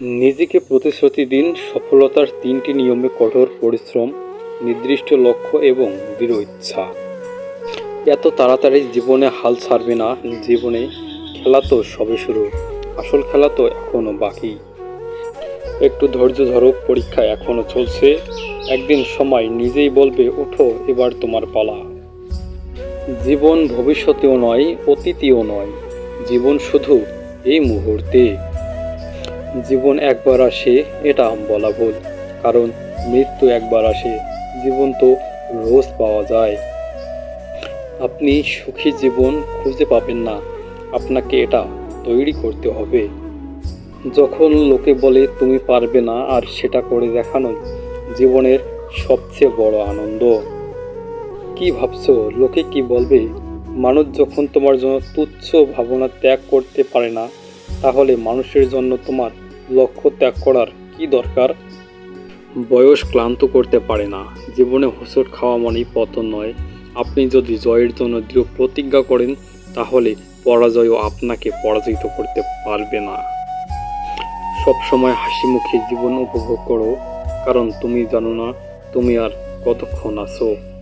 নিজেকে প্রতিশ্রুতি দিন সফলতার তিনটি নিয়মে কঠোর পরিশ্রম, নির্দিষ্ট লক্ষ্য এবং দৃঢ় ইচ্ছা। এত তাড়াতাড়ি জীবনে হাল ছাড়বে না জীবনে, খেলা তো সবে শুরু। আসল খেলা তো এখনও বাকি। একটু ধৈর্য ধরো, পরীক্ষা এখনও চলছে। একদিন সময় নিজেই বলবে, ওঠো, এবার তোমার পালা। জীবন ভবিষ্যতেও নয়, অতীতেও নয়। জীবন শুধু এই মুহূর্তে। জীবন একবার আসে, এটা বলা ভুল। কারণ মৃত্যু একবার আসে, জীবন তো রোজ পাওয়া যায়। আপনি সুখী জীবন খুঁজে পাবেন না, আপনাকে এটা তৈরি করতে হবে। যখন লোকে বলে, তুমি পারবে না আর সেটা করে দেখানো জীবনের সবচেয়ে বড় আনন্দ। কি ভাবছ? লোকে কি বলবে? মানুষ যখন তোমার জন্য তুচ্ছ ভাবনা ত্যাগ করতে পারে না, তাহলে মানুষের জন্য তোমার লক্ষ্য ত্যাগ করার কি দরকার? বয়স ক্লান্ত করতে পারে না। জীবনে হোঁচট খাওয়া মানেই পতন নয়। আপনি যদি জয়ের জন্য দৃঢ় প্রতিজ্ঞা করেন, তাহলে পরাজয়ও আপনাকে পরাজিত করতে পারবে না। সব সময় হাসি মুখে জীবন উপভোগ করো, কারণ তুমি জানো না তুমি আর কতক্ষণ আছো।